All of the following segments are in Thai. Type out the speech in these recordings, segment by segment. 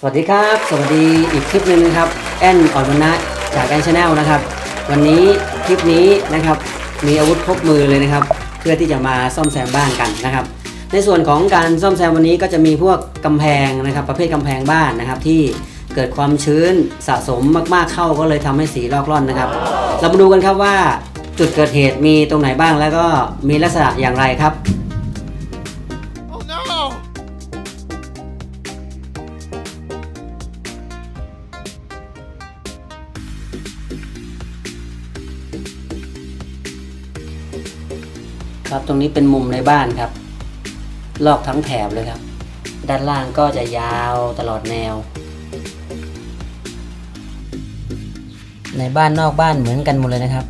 สวัสดีครับ สวัสดีอีกคลิปหนึ่งนะครับ แอนออนวันนะจากแอนชาแนลนะครับ วันนี้คลิปนี้นะครับมีอาวุธครบมือเลยนะครับ เพื่อที่จะมาซ่อมแซมบ้านกันนะครับ ในส่วนของการซ่อมแซมวันนี้ก็จะมีพวกกำแพงนะครับ ประเภทกำแพงบ้านนะครับ ที่เกิดความชื้นสะสมมากๆเข้าก็เลยทำให้สีลอกล่อนนะครับ เรามาดูกันครับว่าจุดเกิดเหตุมีตรงไหนบ้างแล้วก็มีลักษณะอย่างไรครับ ครับตรงนี้เป็นมุมในบ้านครับ ลอกทั้งแถบเลยครับ ด้านล่างก็จะยาวตลอดแนว ในบ้านนอกบ้านเหมือนกันหมดเลยนะครับ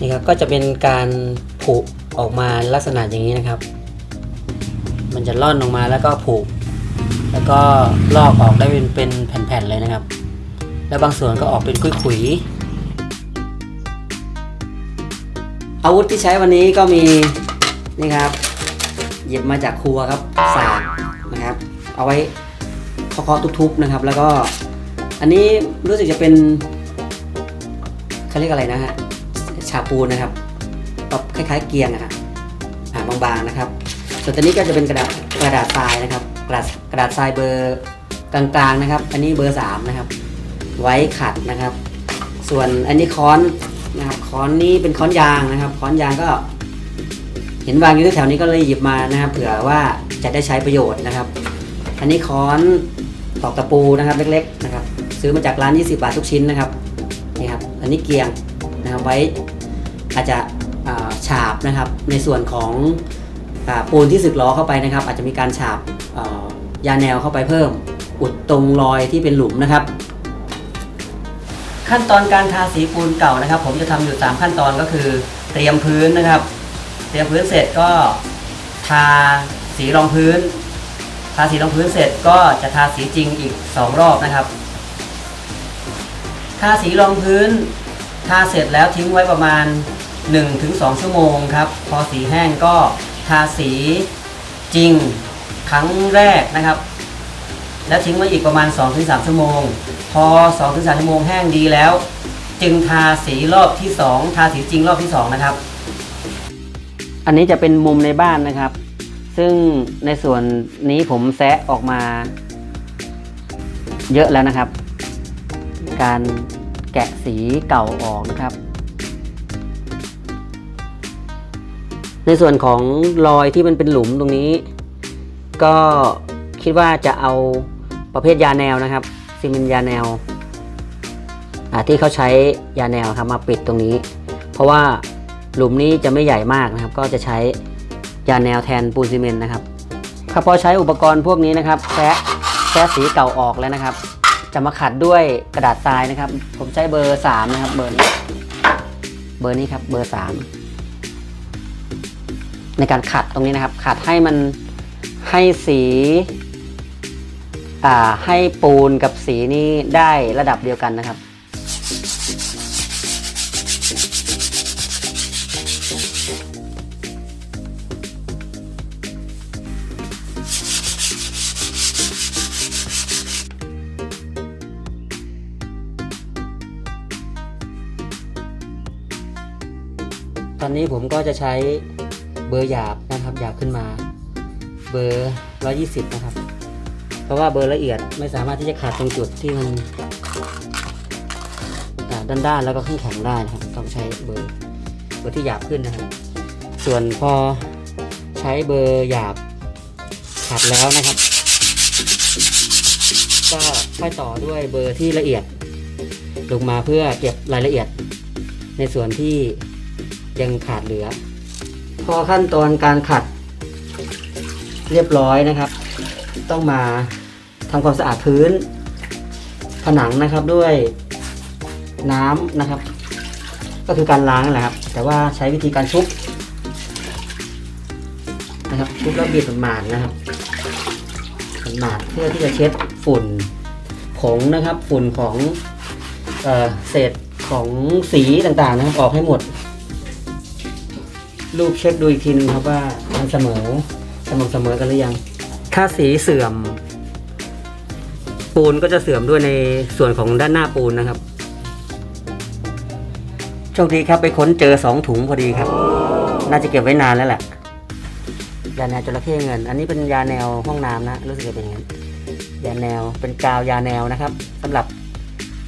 นี่ครับก็จะเป็นการผุออกมาลักษณะอย่างนี้นะครับ มันจะล่อนออกมาแล้วก็ผุแล้วก็ลอกออกได้เป็นเป็นแผ่นๆเลยนะครับ แล้วบางส่วนก็ออกเป็นขุยๆอาวุธที่ใช้วันนี้ก็มี นี่ครับ หยิบมาจากครัวครับสากนะครับ เอาไว้เคาะๆทุบๆนะครับ แล้วก็อันนี้รู้สึกจะเป็นเขาเรียกอะไรนะฮะชาปูนะครับแบบคล้ายๆเกียงอะฮะอ่าบางๆนะครับ ส่วนตัวนี้ก็จะเป็นกระดาษกระดาษทรายนะครับ กระดาษกระดาษทรายเบอร์กลางๆนะครับ อันนี้เบอร์สามนะครับ ไว้ขัดนะครับ ส่วนอันนี้ค้อนนะครับค้อนนี้เป็นค้อนยางนะครับ ค้อนยางก็ เห็นวางอยู่แถวนี้ก็เลยหยิบมานะครับ เผื่อว่าจะได้ใช้ประโยชน์นะครับ อันนี้ค้อนตอกตะปูนะครับเล็กๆนะครับ ซื้อมาจากร้าน 20 บาททุกชิ้นนะครับนี่ครับอันนี้เกียงนะครับไว้อาจจะฉาบนะครับ ในส่วนของอปูนที่สึกล้อเข้าไปนะครับ อาจจะมีการฉาบยาแนวเข้าไปเพิ่ม อุดตรงรอยที่เป็นหลุมนะครับ ขั้นตอนการทาสีปูนเก่านะครับ ผมจะทำอยู่ 3 ขั้นตอนก็คือ เตรียมพื้นนะครับ เตรียมพื้นเสร็จก็ทาสีรองพื้น ทาสีรองพื้นเสร็จก็จะทาสีจริงอีก 2 รอบนะครับ ทาสีรองพื้น ทาเสร็จแล้วทิ้งไว้ประมาณ 1-2 ชั่วโมงครับ พอสีแห้งก็ทาสีจริงครั้งแรกนะครับ แล้วทิ้งไว้อีกประมาณ 2-3 ชั่วโมง พอ 2-3 ชั่วโมงแห้งดีแล้ว จึงทาสีรอบที่ 2 ทาสีจริงรอบที่ 2 นะครับ อันนี้จะเป็นมุมในบ้านนะครับ ซึ่งในส่วนนี้ผมแซะออกมา เยอะแล้วนะครับ การแกะสีเก่าออกนะครับ ในส่วนของรอยที่มันเป็นหลุมตรงนี้ ก็คิดว่าจะเอาประเภทยาแนวนะครับซีเมนต์ยาแนวที่เขาใช้ยาแนวครับมาปิดตรงนี้ เพราะว่า หลุมนี้จะไม่ใหญ่มากนะครับ ก็จะใช้ยาแนวแทนปูนซีเมนต์นะครับครับพอใช้อุปกรณ์พวกนี้นะครับแซะแซะสีเก่าออกแล้วนะครับ จะมาขัดด้วยกระดาษทรายนะครับ ผมใช้เบอร์สามนะครับเบอร์นี้เบอร์นี้ครับเบอร์สามในการขัดตรงนี้นะครับ ขัดให้มันให้สีอ่าให้ปูนกับสีนี้ได้ระดับเดียวกันนะครับ นนี้ผมก็จะใช้เบอร์หยาบนะครับหยาบขึ้นมา เบอร์ 120 นะครับ เพราะว่าเบอร์ละเอียดไม่สามารถที่จะขาดตรงจุดที่มันอ่าด้านๆแล้วก็ขึ้นแข็งได้นะครับ ต้องใช้เบอร์เบอร์ที่หยาบขึ้นนะครับ ส่วนพอใช้เบอร์หยาบขัดแล้วนะครับ ก็ค่อยต่อด้วยเบอร์ที่ละเอียด ลงมาเพื่อเก็บรายละเอียด ในส่วนที่ ยังขาดเหลือ พอขั้นตอนการขัดเรียบร้อยนะครับ ต้องมาทำความสะอาดพื้น ผนังนะครับด้วยน้ำนะครับ ก็คือการล้างนั่นแหละครับ แต่ว่าใช้วิธีการชุบนะครับชุบแล้วบีบหมาดนะครับหมาดเพื่อที่จะเช็ดฝุ่นผงนะครับ ฝุ่นของเออเศษของสีต่างๆนะครับ ออกให้หมด รูปเช็คดูอีกทีนึงครับว่ามันเสมอสม่ำเสมอกันหรือยัง ถ้าสีเสื่อม ปูนก็จะเสื่อมด้วยในส่วนของด้านหน้าปูนนะครับโชคดีครับไปค้นเจอสองถุงพอดีครับ น่าจะเก็บไว้นานแล้วแหละยาแนวจระเข้เงิน อันนี้เป็นยาแนวห้องน้ำนะ รู้สึกจะเป็นอย่างนั้นยาแนวเป็นกาวยาแนวนะครับสำหรับ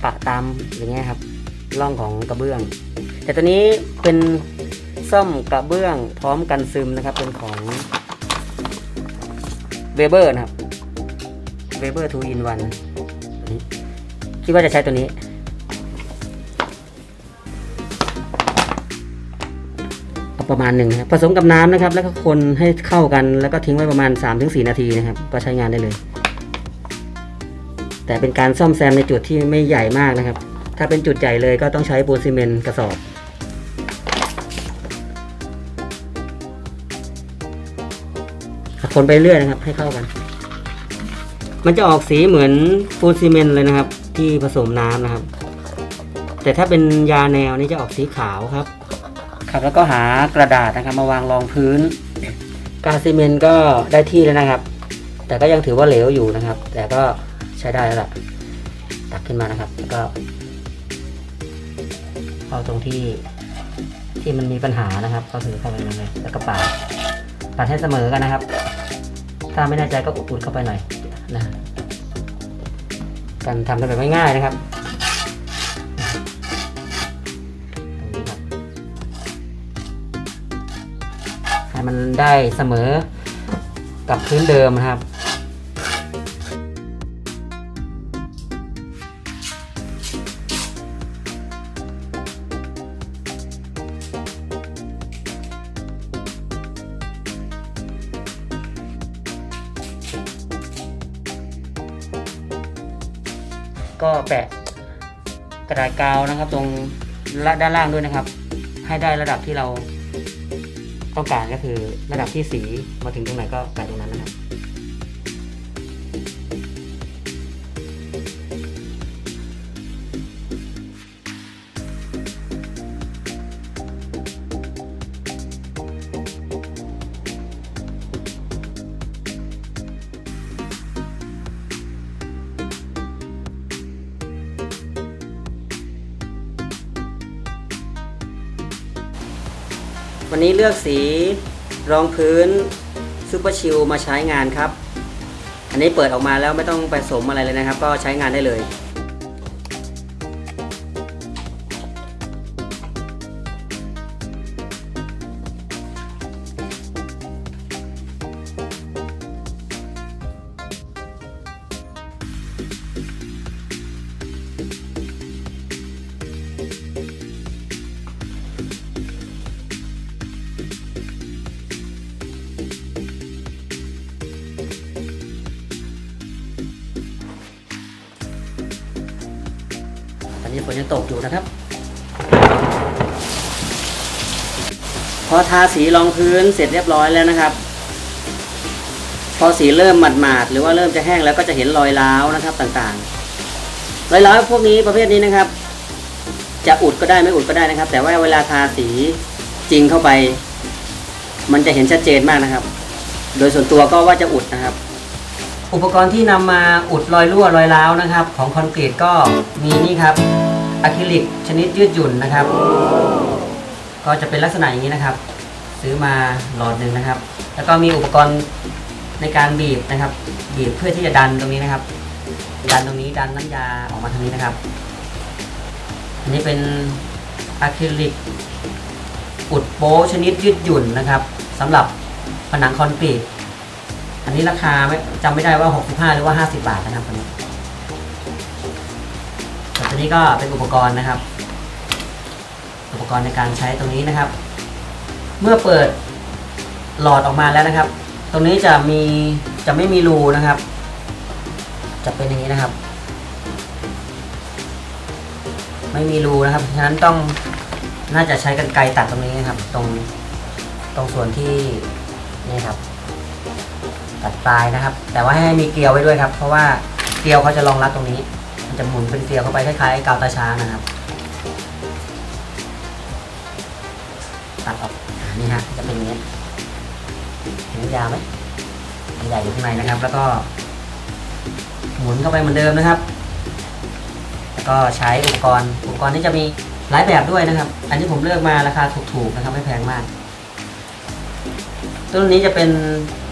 ปะตามอย่างเงี้ยครับร่องของกระเบื้อง แต่ตัวนี้เป็น ซ่อมกระเบื้องพร้อมกันซึมนะครับ เป็นของเวเบอร์นะครับเวเบอร์ทูอินวันคิดว่าจะใช้ตัวนี้เอาประมาณหนึ่งนะครับผสมกับน้ำนะครับ แล้วก็คนให้เข้ากันแล้วก็ทิ้งไว้ประมาณ 3-4 นาทีนะครับ ก็ใช้งานได้เลย แต่เป็นการซ่อมแซมในจุดที่ไม่ใหญ่มากนะครับ ถ้าเป็นจุดใหญ่เลยก็ต้องใช้ปูนซีเมนต์กระสอบ คนไปเรื่อยนะครับ ให้เข้ากัน มันจะออกสีเหมือนปูนซีเมนต์เลยนะครับ ที่ผสมน้ำนะครับ แต่ถ้าเป็นยาแนวนี่จะออกสีขาวครับ ครับแล้วก็หากระดาษนะครับ มาวางรองพื้น กาวซีเมนต์ก็ได้ที่แล้วนะครับ แต่ก็ยังถือว่าเหลวอยู่นะครับ แต่ก็ใช้ได้แล้วล่ะตักขึ้นมานะครับ แล้วก็เอาตรงที่ที่มันมีปัญหานะครับ ก็ถือเข้าไปเลยแล้วก็ปาดปาดให้เสมอกันนะครับ ถ้าไม่แน่ใจก็อุดๆเข้าไปหน่อยนะการทำกันแบบง่ายๆนะครับให้มันได้เสมอกับพื้นเดิมนะครับ ก็แปะกระดาษกาวนะครับ ตรงด้านล่างด้วยนะครับ ให้ได้ระดับที่เราต้องการก็คือระดับที่สีมาถึงตรงไหนก็แปะตรงนั้นนะครับ วันนี้เลือกสีรองพื้นซูเปอร์ชิลมาใช้งานครับ อันนี้เปิดออกมาแล้วไม่ต้องผสมอะไรเลยนะครับ ก็ใช้งานได้เลย ยังตกอยู่นะครับ พอทาสีรองพื้นเสร็จเรียบร้อยแล้วนะครับ พอสีเริ่มหมาดๆหรือว่าเริ่มจะแห้งแล้วก็จะเห็นรอยร้าวนะครับต่างๆ รอยร้าวพวกนี้ประเภทนี้นะครับ จะอุดก็ได้ไม่อุดก็ได้นะครับ แต่ว่าเวลาทาสีจริงเข้าไป มันจะเห็นชัดเจนมากนะครับ โดยส่วนตัวก็ว่าจะอุดนะครับอุปกรณ์ที่นำมาอุดรอยรั่วรอยร้าวนะครับ ของคอนกรีตก็มีนี่ครับ อะคริลิกชนิดยืดหยุ่นนะครับ ก็จะเป็นลักษณะอย่างนี้นะครับ ซื้อมาหลอดหนึ่งนะครับ แล้วก็มีอุปกรณ์ในการบีบนะครับ บีบเพื่อที่จะดันตรงนี้นะครับ ดันตรงนี้ดันน้ำยาออกมาทางนี้นะครับ อันนี้เป็นอะคริลิกอุดโป๊ชนิดยืดหยุ่นนะครับสำหรับผนังคอนกรีตอันนี้ราคาไม่จำไม่ได้ว่า 65 หรือว่า 50 บาทนะครับตัวนี้ นี้ก็เป็นอุปกรณ์นะครับ อุปกรณ์ในการใช้ตรงนี้นะครับ เมื่อเปิดหลอดออกมาแล้วนะครับ ตรงนี้จะมีจะไม่มีรูนะครับ จะเป็นอย่างนี้นะครับ ไม่มีรูนะครับฉะนั้นต้องน่าจะใช้กันไกรตัดตรงนี้นะครับ ตรงตรงส่วนที่นี่ครับ ตัดปลายนะครับ แต่ว่าให้มีเกลียวไว้ด้วยครับ เพราะว่าเกลียวเขาจะรองรับตรงนี้ จะหมุนเป็นเกลียวเข้าไปคล้ายๆกาวตาช้างนะครับ ตัดออกนี่ฮะจะเป็นอย่างนี้เห็นยาวไหมใหญ่อยู่ข้างในนะครับ แล้วก็ หมุนเข้าไปเหมือนเดิมนะครับ แล้วก็ใช้อุปกรณ์อุปกรณ์นี้จะมีหลายแบบด้วยนะครับ อันนี้ผมเลือกมาราคาถูกๆนะครับไม่แพงมากตัวนี้จะเป็น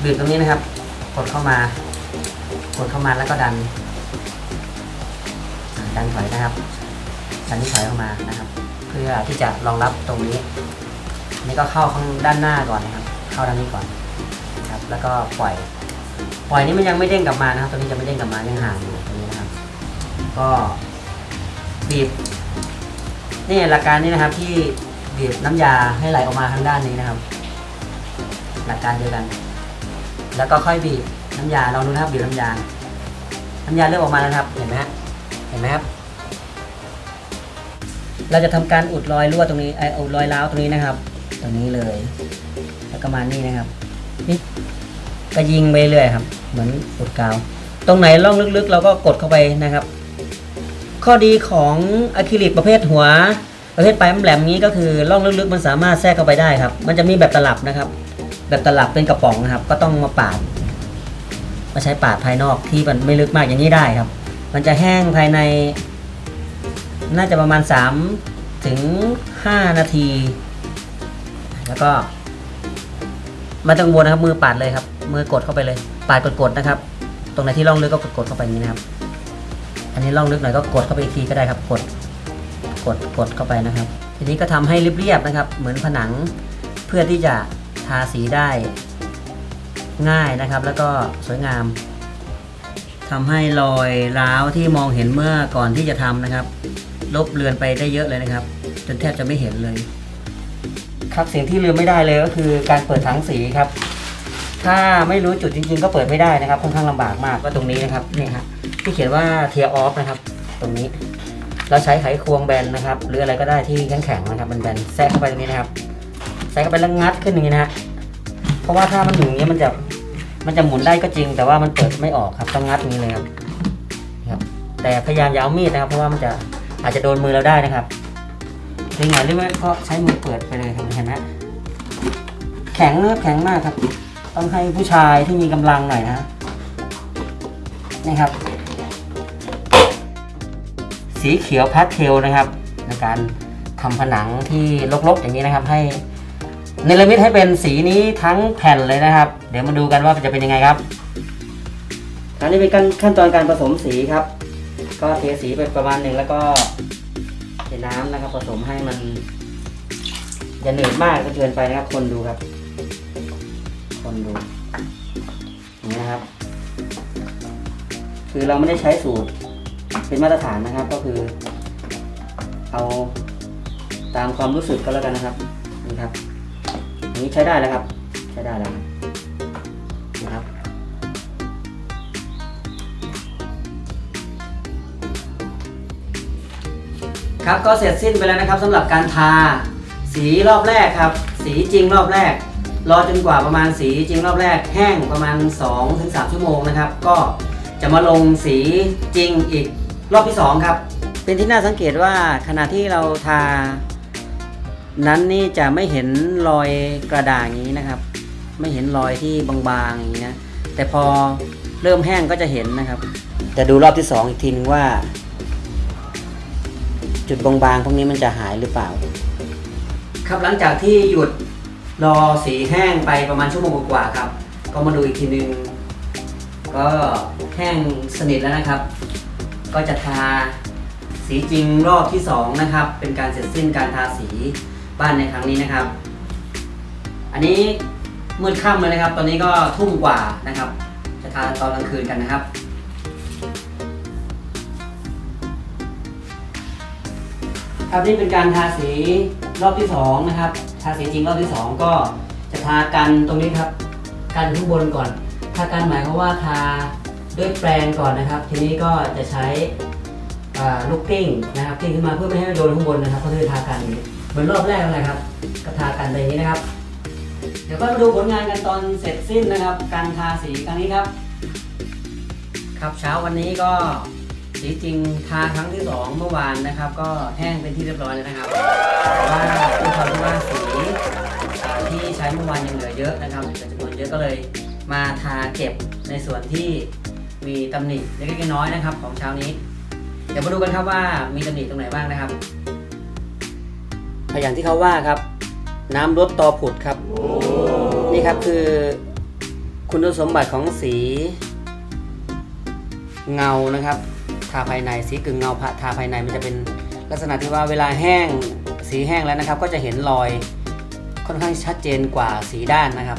บีบตรงนี้นะครับ กดเข้ามากดเข้ามาแล้วก็ดัน อ่าดันถอยนะครับดันที่ถอยเข้ามานะครับ เพื่อที่จะรองรับตรงนี้นี่ก็เข้าข้างด้านหน้าก่อนนะครับ เข้าด้านนี้ก่อนนะครับ แล้วก็ปล่อย ปล่อยนี้มันยังไม่เด้งกลับมานะครับ ตัวนี้จะไม่เด้งกลับมายังห่างอยู่ตรงนี้นะครับ ก็บีบนี่หลักการนี้นะครับที่บีบน้ำยาให้ไหลออกมาทางด้านนี้นะครับ หลักการเดียวกัน แล้วก็ค่อยบีบน้ำยาลองดูนะครับบีบน้ำยา น้ำยาเริ่มออกมาแล้วครับ เห็นไหมฮะ นไหมครับ เราจะทำการอุดรอยรั่วตรงนี้ไออุดรอยร้าวตรงนี้นะครับ ตรงนี้เลย แล้วก็มานี่นะครับนี่ก็ยิงไปเรื่อยครับ เหมือนอุดกาว ตรงไหนร่องลึกๆ เราก็กดเข้าไปนะครับ ข้อดีของอะคริลิกประเภทหัว ประเภทปลายแหลมนี้ก็คือร่องลึกๆ มันสามารถแทรกเข้าไปได้ครับ มันจะมีแบบตลับนะครับ แบบตลับเป็นกระป๋องนะครับ ก็ต้องมาปาดมาใช้ปาดภายนอกที่มันไม่ลึกมากอย่างนี้ได้ครับ มันจะแห้งภายใน น่าจะประมาณ 3 ถึง 5 นาที แล้วก็ไมาต้องวนนะครับมือปาดเลยครับ มือกดเข้าไปเลย ปาดกดๆนะครับ ตรงไหนที่ร่องลึกก็กดๆเข้าไปนี้นะครับ อันนี้ร่องลึกหน่อยก็กดเข้าไปอีกทีก็ได้ครับ กดกดกดเข้าไปนะครับ ทีนี้ก็ทำให้เรียบๆนะครับ เหมือนผนังเพื่อที่จะทาสีได้ง่ายนะครับ แล้วก็สวยงาม ทำให้รอยร้าวที่มองเห็นเมื่อก่อนที่จะทำนะครับ ลบเลือนไปได้เยอะเลยนะครับ จนแทบจะไม่เห็นเลย ครับสิ่งที่ลืมไม่ได้เลยก็คือการเปิดถังสีครับ ถ้าไม่รู้จุดจริง ๆ ก็เปิดไม่ได้นะครับค่อนข้างลำบากมากก็ตรงนี้นะครับนี่ฮะที่เขียนว่าเทียออฟนะครับ ตรงนี้ เราใช้ไขควงแบนนะครับ หรืออะไรก็ได้ที่แข็งๆนะครับมันแบนแทรกเข้าไปตรงนี้นะครับใส่เข้าไปแล้วงัดขึ้นอย่างนี้นะฮะเพราะว่าถ้ามันอยู่อย่างนี้มันจะ มันจะหมุนได้ก็จริง แต่ว่ามันเปิดไม่ออกครับต้องงัดนี้เลยครับครับ แต่พยายามอยาวมีดนะครับ เพราะว่ามันจะอาจจะโดนมือเราได้นะครับดึงหน่อยหรือไม่ก็ใช้มือเปิดไปเลยครับเห็นไหมแข็งนะครับแข็งมากครับ ต้องให้ผู้ชายที่มีกำลังหน่อยนะนี่ครับ สีเขียวพาสเทลนะครับ ในการทำผนังที่รกๆอย่างนี้นะครับให้ เนรมิตให้เป็นสีนี้ทั้งแผ่นเลยนะครับ เดี๋ยวมาดูกันว่าจะเป็นยังไงครับอันนี้เป็นขั้นขั้นตอนการผสมสีครับ ก็เทสีไปประมาณหนึ่งแล้วก็เทน้ำนะครับ ผสมให้มันอย่าเหนื่อยมากจนเกินไปนะครับ คนดูครับ คนดูอย่างนี้นะครับ คือเราไม่ได้ใช้สูตรเป็นมาตรฐานนะครับ ก็คือ เอาตามความรู้สึกก็แล้วกันนะครับนี่ครับ นี้ใช้ได้แล้วครับ ใช้ได้แล้วนะครับครับก็เสร็จสิ้นไปแล้วนะครับสำหรับการทาสีรอบแรกครับ สีจริงรอบแรก รอจนกว่าประมาณสีจริงรอบแรก แห้งประมาณ 2-3 ชั่วโมงนะครับ ก็จะมาลงสีจริงอีกรอบที่ 2 ครับ เป็นที่น่าสังเกตว่าขณะที่เราทา นั้นนี่จะไม่เห็นรอยกระด่างอย่างนี้นะครับ ไม่เห็นรอยที่บางๆอย่างนี้นะแต่พอเริ่มแห้งก็จะเห็นนะครับ จะดูรอบที่สองอีกทีนึงว่า จุดบางๆพวกนี้มันจะหายหรือเปล่า ครับหลังจากที่หยุดรอสีแห้งไปประมาณชั่วโมงกว่าครับ ก็มาดูอีกทีนึง ก็แห้งสนิทแล้วนะครับ ก็จะทาสีจริงรอบที่สองนะครับ เป็นการเสร็จสิ้นการทาสี บ้านในครั้งนี้นะครับ อันนี้มืดค่ำเลยนะครับ ตอนนี้ก็ทุ่มกว่านะครับ จะทาตอนกลางคืนกันนะครับ ครับนี่เป็นการทาสีรอบที่สองนะครับ ทาสีจริงรอบที่สองก็จะทากันตรงนี้ครับ กันข้างบนก่อน ทากันหมายความว่าทาด้วยแปรงก่อนนะครับ ทีนี้ก็จะใช้ลูกกิ้งนะครับกิ้งขึ้นมาเพื่อไม่ให้โดนข้างบนนะครับ ก็คือทากันอย่างนี้ เหมือนรอบแรกนั่นะครับก็ทากันไปอย่างนี้นะครับ เดี๋ยวก็มาดูผลงานกันตอนเสร็จสิ้นนะครับ การทาสีครั้งนี้ครับ ครับเช้าวันนี้ก็สีจริงทาครั้งที่สองเมื่อวานนะครับ ก็แห้งเป็นที่เรียบร้อยแล้วนะครับแต่ว่าด้วยความที่ว่าสีที่ใช้เมื่อวานยังเหลือเยอะนะครับเหลือจำนวนเยอะก็เลยมาทาเก็บในส่วนที่มีตำหนิเล็กๆน้อยๆนะครับ ของเช้านี้ เดี๋ยวมาดูกันครับว่ามีตำหนิตรงไหนบ้างนะครับ อย่างที่เขาว่าครับ น้ำลดตอผุดครับ นี่ครับคือคุณสมบัติของสีเงานะครับ ทาภายในสีกึ่งเงาพะทาภายในมันจะเป็นลักษณะที่ว่าเวลาแห้งสีแห้งแล้วนะครับ ก็จะเห็นรอยค่อนข้างชัดเจนกว่าสีด้านนะครับ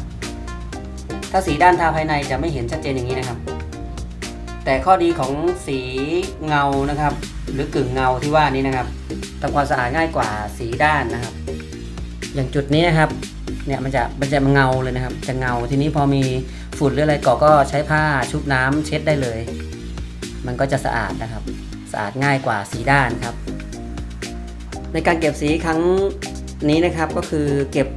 ถ้าสีด้านทาภายในจะไม่เห็นชัดเจนอย่างนี้นะครับ แต่ข้อดีของสีเงานะครับ หรือกึ่งเงาที่ว่านี้นะครับ ทำความสะอาดง่ายกว่าสีด้านนะครับ อย่างจุดนี้นะครับเนี่ยมันจะมันจะเงาเลยนะครับ จะเงาทีนี้พอมีฝุ่นหรืออะไรเกาะก็ใช้ผ้าชุบน้ำเช็ดได้เลย มันก็จะสะอาดนะครับ สะอาดง่ายกว่าสีด้านครับ ในการเก็บสีครั้งนี้นะครับก็คือเก็บ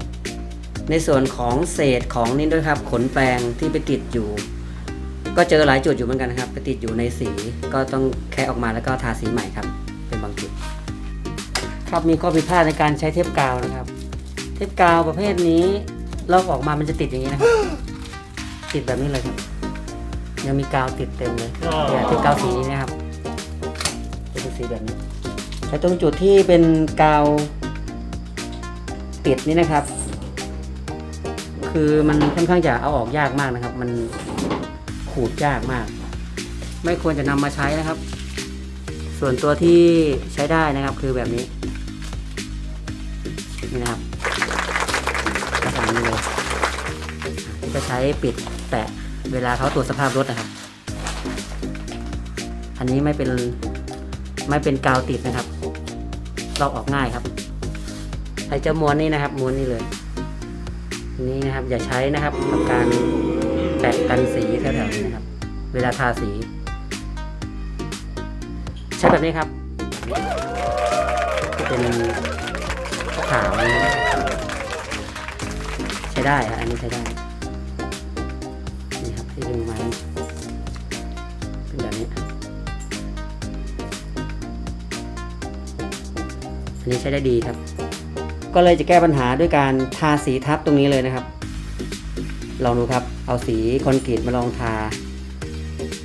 ในส่วนของเศษของนี่ด้วยครับ ขนแปรงที่ไปติดอยู่ ก็เจอหลายจุดอยู่เหมือนกันนะครับ ไปติดอยู่ในสีก็ต้องแคะออกมาแล้วก็ทาสีใหม่ครับ เป็นบางจุด ครับมีข้อผิดพลาดในการใช้เทปกาวนะครับ เทปกาวประเภทนี้ลอกออกมามันจะติดอย่างนี้นะครับ ติดแบบนี้เลยครับ ยังมีกาวติดเต็มเลยเนี่ยเทปกาวสีนี้นะครับเป็นสีแบบนี้แต่ตรงจุดที่เป็นกาวติดนี่นะครับ คือมันค่อนข้างจะเอาออกยากมากนะครับ มันขูดยากมาก ไม่ควรจะนำมาใช้นะครับ ส่วนตัวที่ใช้ได้นะครับคือแบบนี้ นี่นะครับลักษณะนี้เลยจะใช้ปิดแตะเวลาเขาตรวจสภาพรถนะครับ อันนี้ไม่เป็นไม่เป็นกาวติดนะครับลอกออกง่ายครับไอ้เจ้าม้วนนี่นะครับม้วนนี่เลยนี่นะครับอย่าใช้นะครับกับการแปะกันสีแถวๆนี้นะครับ เวลาทาสี ช้แบบนี้ครับจะเป็นขาวใช้ได้ครับอันนี้ใช้ได้นี่ครับที่ดึงมาเป็นแบบนี้อันนี้ใช้ได้ดีครับ ก็เลยจะแก้ปัญหาด้วยการทาสีทับตรงนี้เลยนะครับลองดูครับ เอาสีคอนกรีตมาลองทา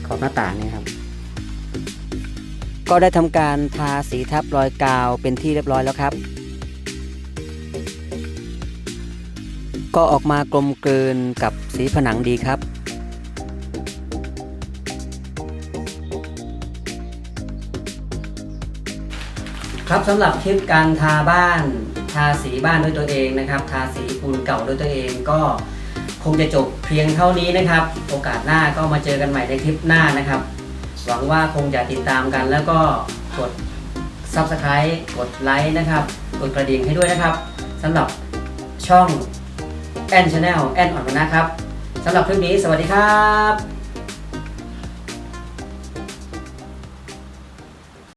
ขอบหน้าต่างนี่ครับ ก็ได้ทำการทาสีทับรอยกาวเป็นที่เรียบร้อยแล้วครับ ก็ออกมากลมกลืนกับสีผนังดีครับครับสำหรับคลิปการทาบ้านทาสีบ้านด้วยตัวเองนะครับ ทาสีปูนเก่าด้วยตัวเองก็คงจะจบเพียงเท่านี้นะครับ โอกาสหน้าก็มาเจอกันใหม่ในคลิปหน้านะครับ หวังว่าคงจะติดตามกัน แล้วก็กด Subscribe กดไลค์นะครับ กดกระดิ่งให้ด้วยนะครับสำหรับช่องแอนชาแนลแอนอ่อนมานะครับสำหรับคลิปนี้สวัสดีครับ